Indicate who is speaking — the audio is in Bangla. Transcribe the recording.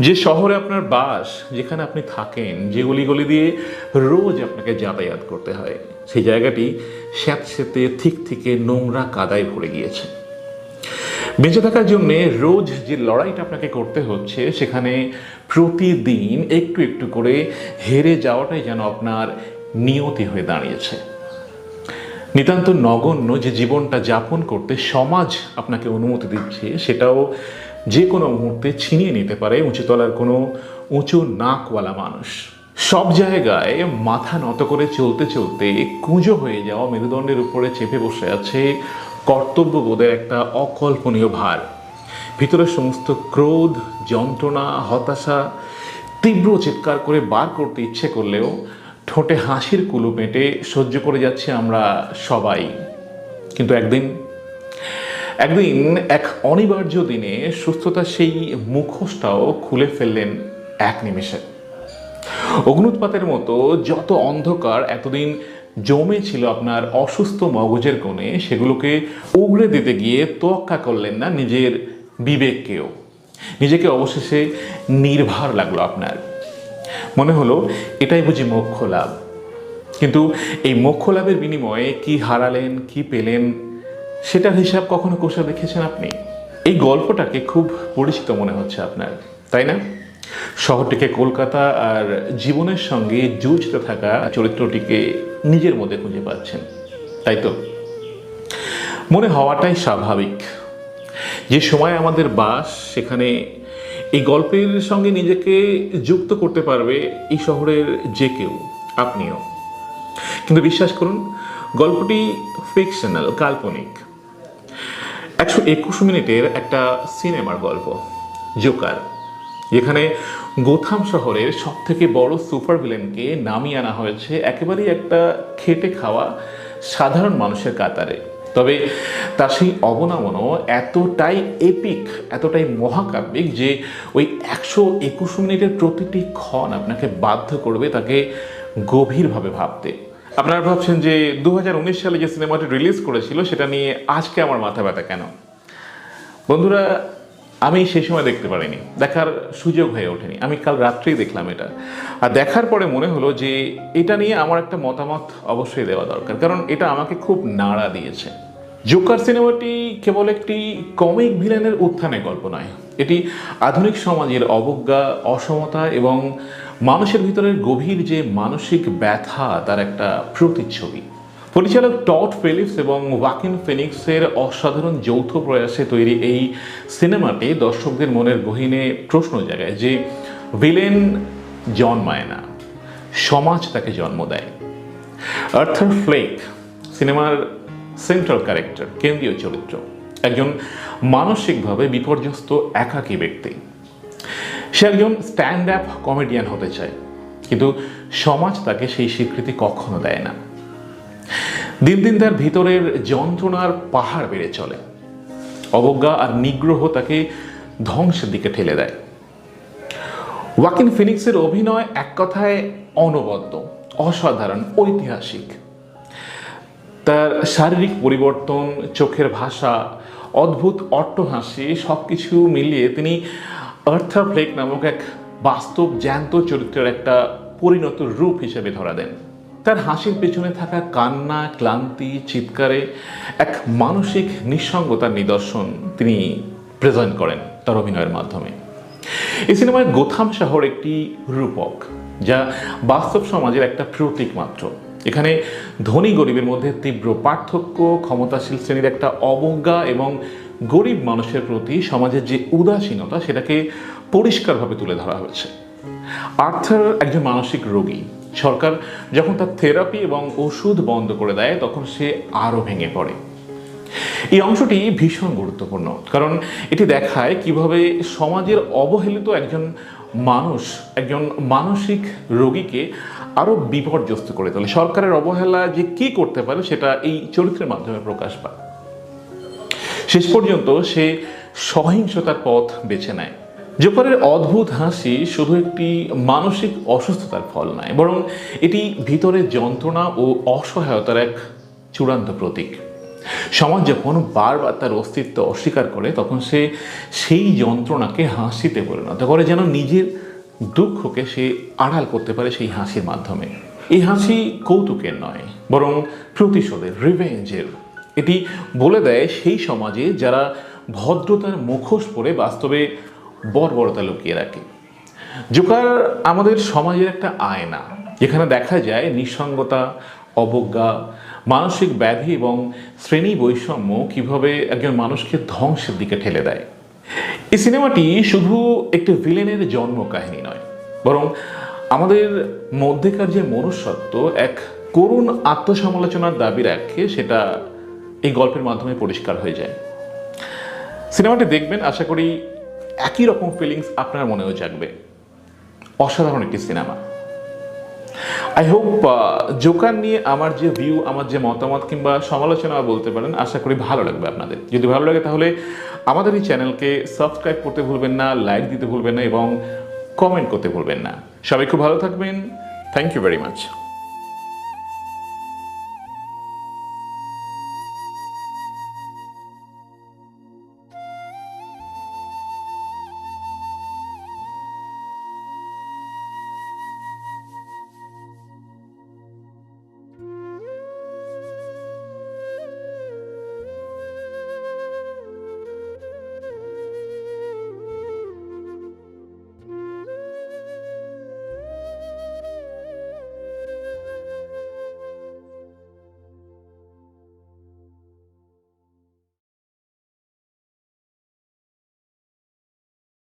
Speaker 1: যে শহরে আপনার বাস, যেখানে আপনি থাকেন, যে গলি দিয়ে রোজ আপনাকে যাতায়াত করতে হয়, সেই জায়গাটি স্যাঁতস্যাঁতে থিক থেকে নোংরা কাদায় ভরে গিয়েছে। বেঁচে থাকার জন্যে রোজ যে লড়াইটা আপনাকে করতে হচ্ছে, সেখানে প্রতিদিন একটু একটু করে হেরে যাওয়াটাই যেন আপনার নিয়তি হয়ে দাঁড়িয়েছে। নিতান্ত নগণ্য যে জীবনটা যাপন করতে সমাজ আপনাকে অনুমতি দিচ্ছে, সেটাও যে কোনো মুহূর্তে ছিনিয়ে নিতে পারে উঁচুতলার কোনো উঁচু নাকওয়ালা মানুষ। সব জায়গায় মাথা নত করে চলতে চলতে কুঁজো হয়ে যাওয়া মেরুদণ্ডের উপরে চেপে বসে আছে কর্তব্যবোধের একটা অকল্পনীয় ভার। ভিতরের সমস্ত ক্রোধ, যন্ত্রণা, হতাশা তীব্র চিৎকার করে বার করতে ইচ্ছে করলেও ঠোঁটে হাসির কুলু পেটে সহ্য করে যাচ্ছি আমরা সবাই। কিন্তু একদিন একদিন এক অনিবার্য দিনে সুস্থতা সেই মুখোশটাও খুলে ফেললেন এক নিমেষে। অগ্নুৎপাতের মতো যত অন্ধকার এতদিন জমে ছিল আপনার অসুস্থ মগজের কোণে, সেগুলোকে উগড়ে দিতে গিয়ে তোয়াক্কা করলেন না নিজের বিবেককেও। নিজেকে অবশেষে নির্ভার লাগল আপনার। মনে হলো, এটাই বুঝি মোক্ষ লাভ। কিন্তু এই মোক্ষ লাভের বিনিময়ে কি হারালেন, কি পেলেন সেটার হিসাব কখনো কষে দেখেছেন আপনি? এই গল্পটাকে খুব পরিচিত মনে হচ্ছে আপনার, তাই না? শহরটিকে কলকাতা আর জীবনের সঙ্গে জুঝতে থাকা চরিত্রটিকে নিজের মধ্যে খুঁজে পাচ্ছেন, তাই তো? মনে হওয়াটাই স্বাভাবিক। যে সময় আমাদের বাস, সেখানে এই গল্পের সঙ্গে নিজেকে যুক্ত করতে পারবে এই শহরের যে কেউ, আপনিও। কিন্তু বিশ্বাস করুন, গল্পটি ফিকশনাল কাল্পনিক। একশো একুশ মিনিটের একটা সিনেমার গল্প, জোকার, যেখানে গোথাম শহরের সব থেকে বড় সুপার ভিলেনকে নামিয়ে আনা হয়েছে একেবারেই একটা খেটে খাওয়া সাধারণ মানুষের কাতারে। তবে তার সেই অবনামনও এতটাই এপিক এতটাই মহাকাব্যিক যে ওই একশো একুশ মিনিটের প্রতিটি ক্ষণ আপনাকে বাধ্য করবে তাকে গভীরভাবে ভাবতে। আপনারা ভাবছেন যে দু হাজার উনিশ সালে যে সিনেমাটি রিলিজ করেছিল, সেটা নিয়ে আজকে আমার মাথা ব্যথা কেন? বন্ধুরা, আমি সেই সময় দেখতে পারিনি। দেখার সুযোগ হয়ে ওঠেনি। আমি কাল রাত্রেই দেখলাম এটা। আর দেখার পরে মনে হলো যে এটা নিয়ে আমার একটা মতামত অবশ্যই দেওয়া দরকার। কারণ এটা আমাকে খুব নাড়া দিয়েছে। জোকার সিনেমাটি কেবল একটি কমিক ভিলেনের উত্থানের গল্প নয়। এটি আধুনিক সমাজের অবজ্ঞা, অসমতা এবং মানুষের ভিতরের গভীর যে মানসিক ব্যথা, তার একটা প্রতিচ্ছবি। পরিচালক টট ফিলিপস এবং ওয়াকিন ফিনিক্সের অসাধারণ যৌথ প্রয়াসে তৈরি এই সিনেমাটি দর্শকদের মনের গহীনে প্রশ্ন জাগায় যে ভিলেন জন্মায় না, সমাজ তাকে জন্ম দেয়। আর্থার ফ্লেক সিনেমার সেন্ট্রাল ক্যারেক্টার কেন্দ্রীয় চরিত্র। একজন মানসিকভাবে বিপর্যস্ত, একাকী ব্যক্তি। সে একজন স্ট্যান্ড আপ কমেডিয়ান হতে চায়, কিন্তু সমাজ তাকে সেই স্বীকৃতি কখনো দেয় না। দিন দিন তার ভিতরের যন্ত্রণার পাহাড় বেড়ে চলে। অবজ্ঞা আর নিগ্রহ তাকে ধ্বংসের দিকে ঠেলে দেয়। ওয়াকিন ফিনিক্সের অভিনয় এক কথায় অনবদ্য, অসাধারণ, ঐতিহাসিক। তার শারীরিক পরিবর্তন, চোখের ভাষা, অদ্ভুত অট্টহাসি সব কিছু মিলিয়ে তিনি আর্থার ফ্লেক নামক এক বাস্তব জ্যান্ত চরিত্রের একটা পরিণত রূপ হিসেবে ধরা দেন। তার হাসির পেছনে থাকা কান্না, ক্লান্তি, চিৎকারে এক মানসিক নিঃসঙ্গতার নিদর্শন তিনি প্রেজেন্ট করেন তার অভিনয়ের মাধ্যমে। এই সিনেমায় গোথাম শহর একটি রূপক, যা বাস্তব সমাজের একটা প্রতীক মাত্র। এখানে ধনী গরিবের মধ্যে তীব্র পার্থক্য, ক্ষমতাশীল শ্রেণির একটা অবজ্ঞা এবং গরিব মানুষের প্রতি সমাজের যে উদাসীনতা, সেটাকে পরিষ্কারভাবে তুলে ধরা হয়েছে। আর্থার একজন মানসিক রোগী, সরকার যখন তার থেরাপি এবং ওষুধ বন্ধ করে দেয়, তখন সে আরও ভেঙে পড়ে। এই অংশটি ভীষণ গুরুত্বপূর্ণ, কারণ এটি দেখায় কীভাবে সমাজের অবহেলিত একজন মানুষ, একজন মানসিক রোগীকে আরও বিপর্যস্ত করে তোলে। সরকারের অবহেলা যে কি করতে পারে, সেটা এই চরিত্রের মাধ্যমে প্রকাশ পায়। শেষ পর্যন্ত সে সহিংসতার পথ বেছে নেয়। জোকারের অদ্ভুত হাসি শুধু একটি মানসিক অসুস্থতার ফল নয়, বরং এটি ভিতরের যন্ত্রণা ও অসহায়তার এক চূড়ান্ত প্রতীক। সমাজ যখন বারবার তার অস্তিত্ব অস্বীকার করে, তখন সে সেই যন্ত্রণাকে হাসিতে পরিণত করে যেন নিজের দুঃখকে সে আড়াল করতে পারে সেই হাসির মাধ্যমে। এই হাসি কৌতুকের নয়, বরং প্রতিশোধের, রিভেঞ্জের। এটি বলে দেয় সেই সমাজে যারা ভদ্রতার মুখোশ পরে বাস্তবে বর্বরতা লুকিয়ে রাখে। জোকার আমাদের সমাজের একটা আয়না, যেখানে দেখা যায় নিঃসঙ্গতা অবজ্ঞা, মানসিক ব্যাধি এবং শ্রেণি বৈষম্য কীভাবে একজন মানুষকে ধ্বংসের দিকে ঠেলে দেয়? এই সিনেমাটি শুধু একটি ভিলেনের জন্ম কাহিনী নয়, বরং আমাদের মধ্যেকার যে মনুষ্যত্ব এক করুণ আত্মসমালোচনার দাবি রাখে, সেটা এই গল্পের মাধ্যমে পরিষ্কার হয়ে যায়। সিনেমাটি দেখবেন, আশা করি একই রকম ফিলিংস আপনার মনেও জাগবে। অসাধারণ একটি সিনেমা। আই হোপ জোকার নিয়ে আমার যে ভিউ আমার যে মতামত কিংবা সমালোচনা বলতে পারেন, আশা করি ভালো লাগবে আপনাদের। যদি ভালো লাগে তাহলে আমাদের এই চ্যানেলকে সাবস্ক্রাইব করতে ভুলবেন না লাইক দিতে ভুলবেন না এবং কমেন্ট করতে ভুলবেন না। সবাই খুব ভালো থাকবেন। Thank you very much